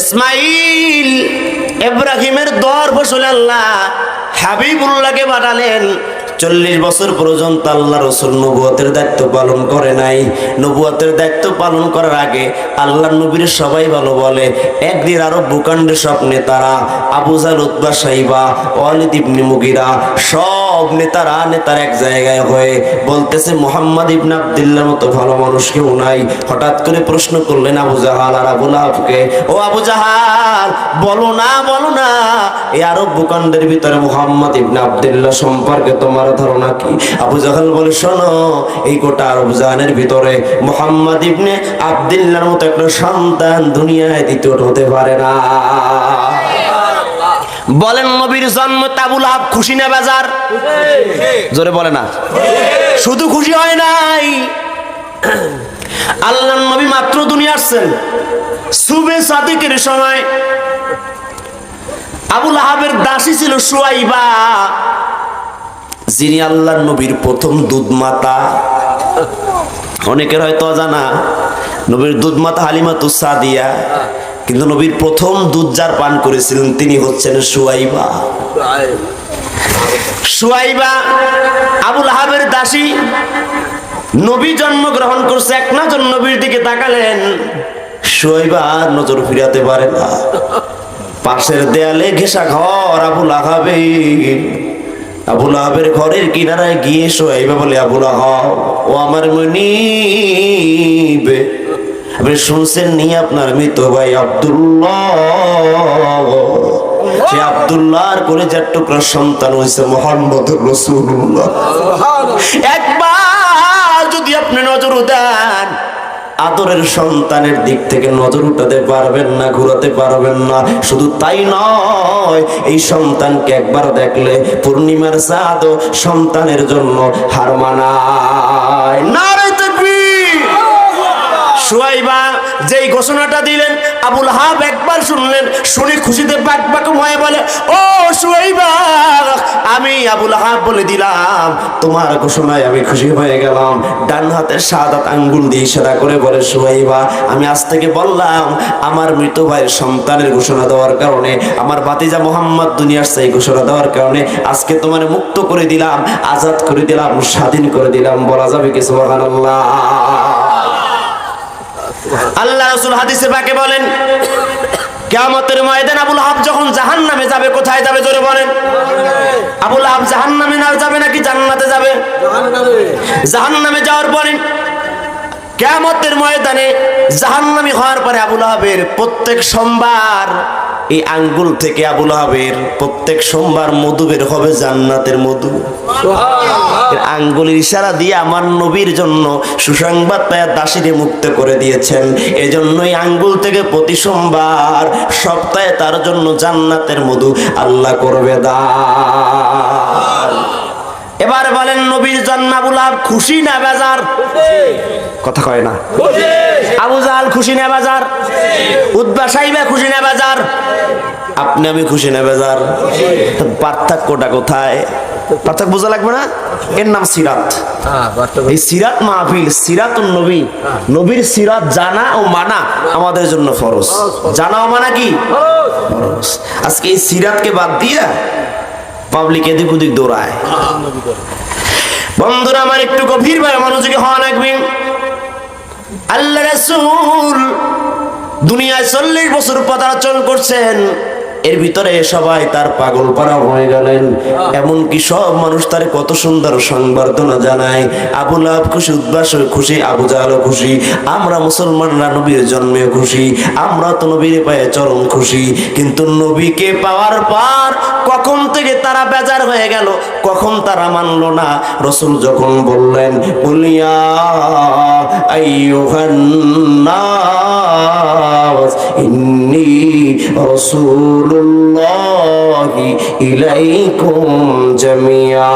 ইসমাইল এব্রাহিমের দর ফসলে আল্লাহ হাবিবুল্লাহকে পাঠালেন। চল্লিশ বছর পর্যন্ত আল্লাহ রসুল নবুয়তের দায়িত্ব পালন করে নাই। নবুয়তের দায়িত্ব পালন করার আগে আল্লাহ নবীর সবাই ভালো বলে, একদিন আরও ভূখণ্ডের সব নেতারা আবুজাল উদ্বা সাইবা ইবনে মুগিরা সব নেতারা নেতার এক জায়গায় হয়ে বলতেছে, মোহাম্মদ ইবনে আব্দুল্লাহর মতো ভালো মানুষ কেউ নাই। হঠাৎ করে প্রশ্ন করলেন আবু জাহাল আর আবু লাহাবকে, ও আবু জাহাল, বলো না বলো না, এই আরব ভূখণ্ডের ভিতরে মোহাম্মদ ইবনে আব্দুল্লাহ সম্পর্কে তোমার ধারণা কি? আবু জাহাল বলে, শোনো, এই গোটা আরব জাহানের ভিতরে মোহাম্মদ ইবনে আব্দুল্লাহর মতো একটা সন্তান দুনিয়ায় দ্বিতীয় হতে পারে না। বলেন নবীর জন্ম তাবুল আব খুশি না বাজার? জোরে বলে না। শুধু খুশি হয় নাই। আল্লাহ নবী মাত্র দুনিয়া আসছেন। সুবে সাদিকের সময় আবুল আহাবের দাসী ছিল সুয়াইবা যিনি আল্লাহ নবীর প্রথম দুধ মাতা অনেকের হয়তো অজানা, নবীর দুধ মাতা হালিমা তুসাদিয়া কিন্তু নবীর প্রথম দুধ যার পান করেছিলেন, তিনি হচ্ছেন সুয়াইবা। সুয়াইবা আবুল আহাবের দাসী। নবী জন্মগ্রহণ করছে, এক নজর নবীর দিকে তাকালেন। সুয়াইবা নজর ফিরাতে পারে না। পাশের দেয়ালে ঘেসা ঘর আবুল আহাবের। আবুল আহাবের ঘরের কিনারায় গিয়ে সোয়াইবা বলে, আবুল আহাব, ও আমার মনিব আপনি শুনছেন নি আপনার মৃত ভাই আব্দুল্লাহ? সে আব্দুল্লাহর টুকরা সন্তান হয়েছে মোহাম্মদ রসুল্লাহ একবার যদি আপনি নজর দেন আদরের সন্তানের দিক থেকে নজর উঠাতে পারবেন না ঘুরাতে পারবেন না। শুধু তাই নয় এই সন্তানকে একবার দেখলে পূর্ণিমার চাঁদ সন্তানের জন্য হার মানায়। সুয়াইবা যেই ঘোষণাটা দিলেন, আবুল হাব একবার শুনলেন, শুনে খুশিতে বাক বাক হয়ে বলে, ও সুয়াইবা আমি আবুল হাব বলে দিলাম, তোমার ঘোষণায় আমি খুশি হয়ে গেলাম। ডান হাতের সাদা আঙ্গুল দিয়ে ইশারা করে বলে সুয়াইবা আমি আজ থেকে বললাম, আমার মৃত ভাইয়ের সন্তানের ঘোষণা দেওয়ার কারণে, আমার বাতিজা মোহাম্মদ দুনিয়ার সেই ঘোষণা দেওয়ার কারণে, আজকে তোমার মুক্ত করে দিলাম, আজাদ করে দিলাম, স্বাধীন করে দিলাম। বলা যাবে কি সুবহানাল্লাহ? আল্লাহ রসুল হাদিসের বাকে বলেন, কেয়ামতের ময়দান আবুল হাব যখন জাহান নামে যাবে, কোথায় যাবে জোরে বলেন? আবুল হাব জাহান নামে না যাবে নাকি জান্নাতে যাবে? জাহান নামে যাওয়ার পরে কেয়ামতের ময়দানে জাহান্নামি হওয়ার পরে আবুল আহাবের প্রত্যেক সোমবার এই আঙ্গুল থেকে আবুল হাবের প্রত্যেক সোমবার মধু বের হবে জান্নাতের মধু। আঙ্গুলের ইশারা দিয়ে আমার নবীর জন্য সুসংবাদ পায়া দাসীরে মুক্ত করে দিয়েছেন। এজন্যই আঙ্গুল থেকে প্রতি সোমবার সপ্তাহে তার জন্য জান্নাতের মধু আল্লাহ করবে দান এবার বলেন নবীর জন্ম আবুল খুশি না বেজার? কথা কয় না। আবু জাহাল খুশি না বাজার? উদ্বা খুশি না বাজার? আপনি আমি খুশি না বাজার। পার্থক্যটা কোথায়? পার্থক্য বোঝা লাগবে না? এর নাম সিরাত। এই সিরাত মাহফিল সিরাতুন নবী। নবীর সিরাত জানা ও মানা আমাদের জন্য ফরজ। জানা ও মানা কি? ফরজ। আজকে এই সিরাতকে বাদ দিয়ে পাবলিক এদিক ওদিক দৌড়ায়। বন্ধুরা আমার একটু গভীরভাবে মনোযোগী হওয়া লাগবে। আল্লাহ রাসূল দুনিয়ায় চল্লিশ বছর পদার্চন করছেন। এর ভিতরে সবাই তার পাগল পাড়া হয়ে গেলেন। এমনকি সব মানুষ তার কত সুন্দর সংবর্ধনা জানায়। আবু লাভ খুশি উদ্বাস খুশি, আবু জাহালও খুশি। আমরা মুসলমানরা নবীর জন্মে খুশি। আমরা তো নবীর পায়ে চরম খুশি। কিন্তু নবীকে পাওয়ার পর কখন থেকে তারা বেজার হয়ে গেল, কখন তারা মানলো না। রসুল যখন বললেন বলিয়া আইয়ুহান নাস, ইন্নী রাসূলুল্লাহি ইলাইকুম জামিয়া।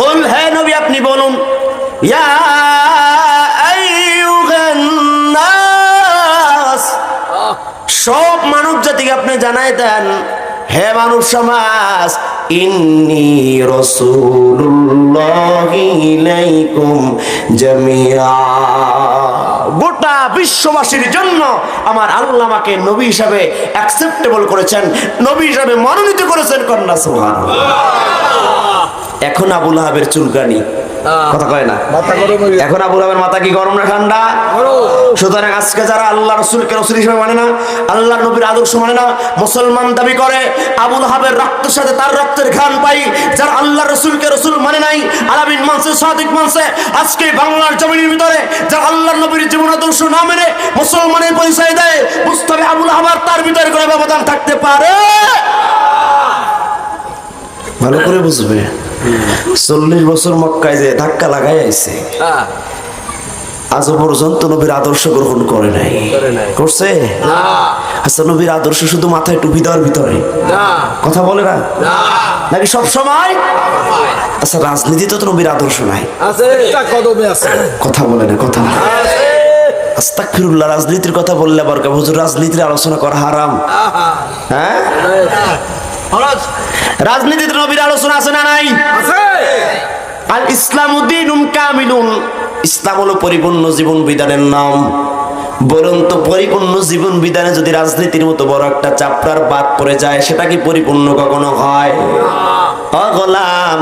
বল হ্যাঁ নবী আপনি বলুন ইয়া সব মানব জাতিকে আপনি জানাই দেন হে মানব সমাজ ইন্নি রসুল্লাহি ইলাইকুম জামিয়া। বিশ্ববাসীর জন্য আমার আল্লাহ আমাকে নবী হিসাবে অ্যাকসেপ্টেবল করেছেন নবী হিসাবে মনোনীত করেছেন কন্যা সুহান এখন আবুল আহাবের চুলকানি। কথা কয় না। এখন আবুল আহাবের মাথা কি গরম না ঠান্ডা? সুতরাং আজকে যারা আল্লাহ রসুলকে রসুল হিসেবে মানে না আল্লাহ নবীর আদর্শ মানে না মুসলমান দাবি করে আবুল হাবের রক্তের সাথে তার রক্তের ঘ্রাণ পাই যারা আল্লাহ রসুলকে রসুল মানে নাই আলামিন মানছে সাদিক মানসে আজকে বাংলার জমিনের ভিতরে যারা আল্লাহ নবীর জীবন আদর্শ না মেনে মুসলমানের পরিচয় দেয় বুঝতে হবে আবুল হাবার তার ভিতরে কোনো ব্যবধান থাকতে পারে? ভালো করে বুঝবে। চল্লিশ বছর মক্কায় যে ধাক্কা লাগাই আইছে। হ্যাঁ, আজও পর্যন্ত নবীর আদর্শ গ্রহণ করে নাই। করে করছে? আচ্ছা নবীর আদর্শ শুধু মাথায় টুপি দেওয়ার ভিতরে? কথা বলে না? নাকি সব সময়? আচ্ছা রাজনীতিতে তো নবীর আদর্শ নাই। আছে। একটা কদমে আছে। কথা বলে না কথা আস্তাগফিরুল্লাহ রাজনীতির কথা বললে আবার হুজুর রাজনীতির আলোচনা করা হারাম। হ্যাঁ? রাজনীতিতে নবীর আলোচনা আছে না নাই? আছে। আল ইসলামুদ্দিন কামিলুন ইসলাম হলো পরিপূর্ণ জীবন বিধানের নাম। বরং তো পরিপূর্ণ জীবন বিধানে যদি রাজনীতির মতো বড় একটা চাপড়ার বাদ পড়ে যায়, সেটা কি পরিপূর্ণ কখনো হয়? ও গোলাম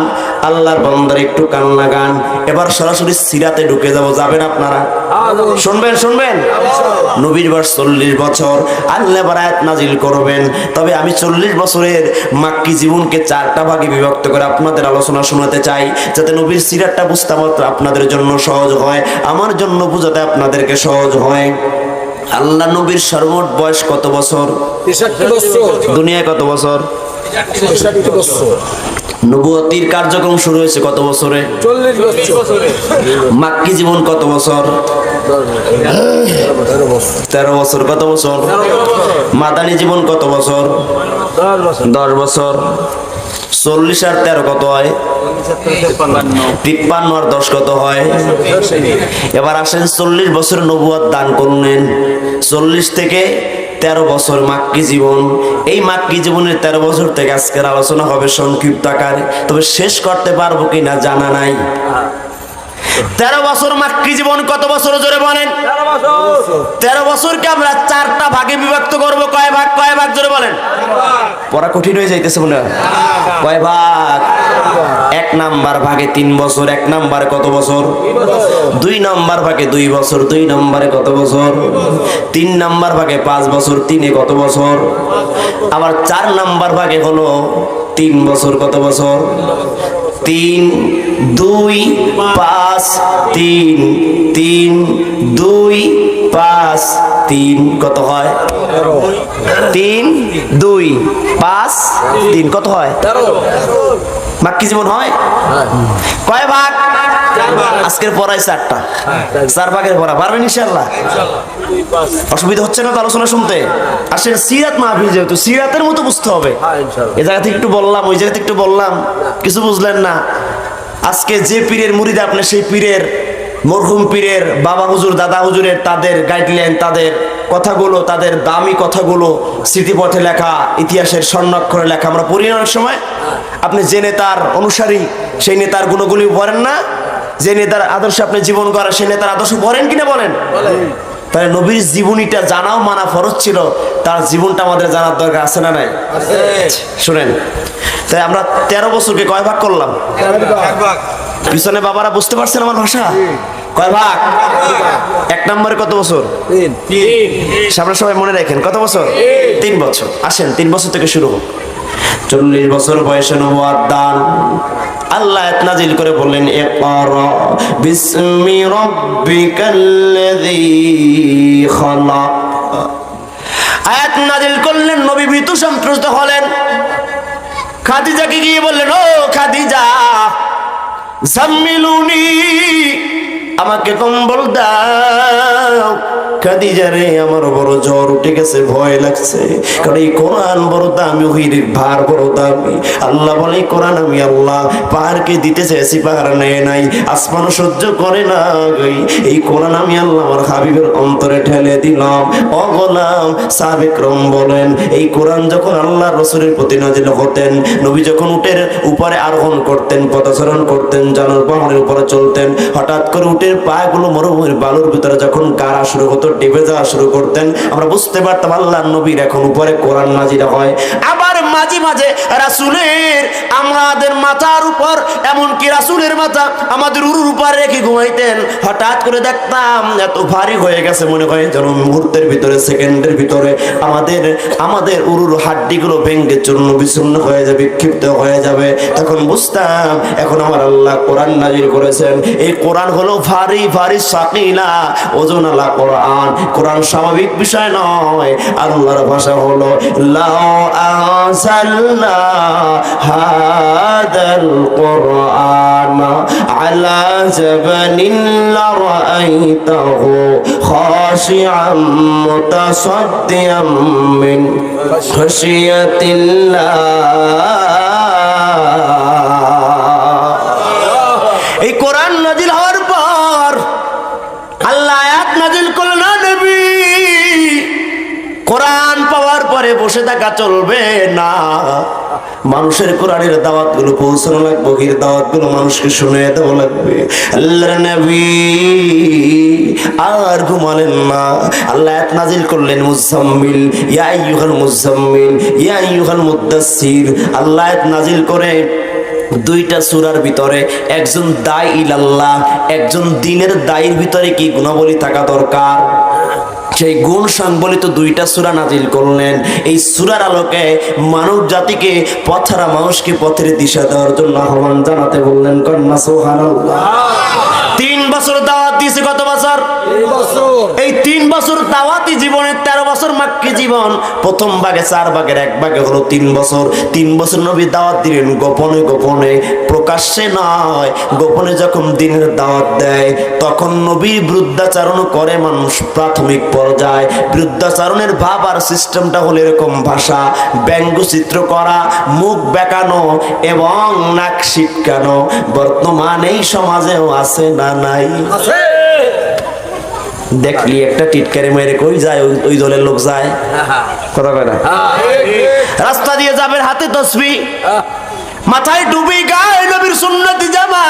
আল্লাহর বন্দর একটু কান্না গান। এবার সরাসরি সিরাতে ঢুকে যাব যাবেন আপনারা? শুনবেন শুনবেন? নবীর বয়স চল্লিশ বছর আল্লাহ বারায়াত নাজিল করবেন। তবে আমি চল্লিশ বছরের মাক্কি জীবনকে চারটা ভাগে বিভক্ত করে আপনাদের আলোচনা শোনাতে চাই যাতে নবীর সিরাতটা বুঝতে আপনাদের জন্য সহজ হয় আমার জন্য বুঝাতে আপনাদেরকে সহজ হয়। আল্লাহ নবীর সর্বমোট বয়স কত বছর? দুনিয়ায় কত বছর। নবুয়তির কার্যক্রম শুরু হয়েছে কত বছরে? মাক্কি জীবন কত বছর? তেরো বছর। কত বছর? মাদানী জীবন কত বছর? দশ বছর। দশ বছর। চল্লিশ আর তেরো কত হয়? তিপ্পান্ন আর দশ কত হয়? এবার আসেন চল্লিশ বছর নবুয়াদ দান করলেন। চল্লিশ থেকে তেরো বছর মাক্কি জীবন। এই মাক্কি জীবনের তেরো বছর থেকে আজকের আলোচনা হবে সংক্ষিপ্ত আকারে। তবে শেষ করতে পারব কিনা জানা নাই। তেরো বছর মাক্কি জীবন কত বছর জোরে বলেন? তেরো তেরো বছরকে আমরা চারটা ভাগে বিভক্ত করব? কয় ভাগ কয় ভাগ জোরে বলেন? পড়া কঠিন হয়ে যাইতেছে মনে হয়। কয় ভাগ? এক নাম্বার ভাগে তিন বছর, এক নাম্বারে কত বছর? দুই নাম্বার ভাগে দুই বছর, দুই নাম্বারে কত বছর? তিন নাম্বার ভাগে পাঁচ বছর, তিনে কত বছর? আবার চার নাম্বার ভাগে হলো তিন বছর, কত বছর? তিন, দুই, পাঁচ, তিন তিন, দুই পাঁচ তিন কত হয়? তিন দুই পাঁচ তিন কত হয়? তেরো। বাকি জীবন হয়? কয় ভাগ? আজকের পড়াই চারটা। চার ভাগের পড়া। পারবেন ইনশাল্লাহ অসুবিধা হচ্ছে না তো আলোচনা শুনতে? আসেন সিরাত মাহফিল যেহেতু সিরাতের মতো বুঝতে হবে। হ্যাঁ এ জায়গা থেকে একটু বললাম ওই জায়গা থেকে একটু বললাম কিছু বুঝলেন না। আজকে যে পীরের মুরিদ আপনি সেই পীরের মরহুম পীরের বাবা হুজুর দাদা হুজুরের তাদের গাইডলাইন তাদের কথাগুলো তাদের দামি কথাগুলো স্মৃতিপথে লেখা ইতিহাসের স্বর্ণাক্ষরে লেখা। আমরা পড়ি অনেক সময়? আপনি যে নেতার অনুসারী সেই নেতার গুণগুলি পড়েন না? যে নেতার আদর্শ আপনি জীবন করা সেই নেতার আদর্শ পড়েন কিনা বলেন? তাহলে নবীর জীবনীটা জানাও মানা ফরজ ছিল তার জীবনটা আমাদের জানার দরকার আছে না নাই? শুনেন। তাই আমরা তেরো বছরকে কয় ভাগ করলাম? পিছনে বাবারা বুঝতে পারছেন আমার ভাষা? কয় ভাগ? এক নম্বরে কত বছর? তিন। সামনে সবাই মনে রাখেন কত বছর? তিন। বছর। আসেন তিন বছর থেকে শুরু হোক। চল্লিশ বছর বয়সে নবুয়াদ দান। আল্লাহ নাজিল করে বললেন ইকরা বিসমি রাব্বিকাল্লাযী খালাক। আয়াত নাজিল করলেন নবী ভীত সন্ত্রস্ত হলেন। খাদিজাকে গিয়ে বললেন ও খাদিজা জাম্মিলুনি আমাকে কম্বল দাও। উঠে এই কোরআন আসমান সহ্য করে না এই কোরআন আমি আল্লাহ আমার হাবিবের অন্তরে ঠেলে দিলাম। অগলাম সাবেক্রম বলেন, এই কোরআন যখন আল্লাহ রসুলের প্রতি নাজিল হতেন, নবী যখন উটের উপরে আরোহণ করতেন, পদচারণ করতেন জানুর পাহাড়ের উপরে চলতেন, হঠাৎ করে উটের পাগুলো মরুভূমির বালুর ভিতরে যখন কারা শুরু হতো টেপে যাওয়া শুরু করতেন। আমরা বুঝতে পারতাম আল্লাহ নবীর এখন উপরে কোরআন নাজিরা হয়। আবার মাঝে মাঝে রাসুলের আমাদের মাথার উপর, এমনকি রাসুলের মাথা আমাদের উরুর উপর রেখে ঘুমাইতেন। হঠাৎ করে দেখতাম, এত ভারী হয়ে গেছে মনে হয় যেন মুহূর্তের ভিতরে, সেকেন্ডের ভিতরে। আমাদের আমাদের উরুর হাড্ডিগুলো ভেঙ্গে চূর্ণ বিচূর্ণ হয়ে যাবে, বিক্ষিপ্ত হয়ে যাবে। তখন বুঝতাম, এখন আমার আল্লাহ কোরআন নাজির করেছেন। এই কোরআন হলো ভারী ভারী সাকিলা ওজন আল্লাহ কোরআন। কোরআন স্বাভাবিক বিষয় নয়। আল্লাহর ভাষা হলো, লাও হাদাল কোরআন আলা জাবালিন লারাআইতাহু খাশিআম মুতাসাদ্দিয়াম মিন খাশিয়াতিল্লাহ থাকা চলবে না। মানুষের কোরআনের দাওয়াতগুলো পৌঁছানো লাগবে বহির দাওয়াতগুলো মানুষকে শুনে দেওয়া লাগবে। আল্লাহর আর ঘুমালেন না। আল্লাহ আয়াত নাজিল করলেন, মুজাম্মিল, ইয়া আইয়ুহাল মুজাম্মিল, ইয়া আইয়ুহাল মুদাসসির। আল্লাহ আয়াত নাজিল করে দুইটা সুরার ভিতরে, একজন দায় ইলাল্লাহ, একজন দিনের দায়ের ভিতরে কি গুণাবলী থাকা দরকার? সেই গুণ সংবলিত দুইটা সুরা নাজিল করলেন। এই সুরার আলোকে মানব জাতিকে পথারা মানুষকে পথের দিশা দেওয়ার জন্য আহ্বান জানাতে বললেন কন্যা সোহান তিন বছর দাওয়াত দিয়েছে গত বছর। এই তিন বছর দাওয়াতি বছর মাক্কি জীবন, প্রথম ভাগে, চার ভাগের এক ভাগে হলো তিন বছর। তিন বছর নবী দাওয়াত দিলেন, গোপনে গোপনে। প্রকাশ্যে নয়, গোপনে যখন দিনের দাওয়াত দেয়, তখন নবী বৃদ্ধাচারণ করে মানুষ প্রাথমিক পর্যায়ে। বৃদ্ধাচারণের ভাব আর সিস্টেমটা হলো এরকম ভাষা ব্যঙ্গচিত্র করা, মুখ বেঁকানো এবং নাক শিটকানো বর্তমান এই সমাজেও আছে না নাই? আছে। দেখলি একটা টিটকারি মেরে কই যায় ওই- ওই দলের লোক যায়। কথা কয় না? রাস্তা দিয়ে যাবেন হাতে তসবি। মাথায় ডুবি গায় নবীর সুন্নতি জামা।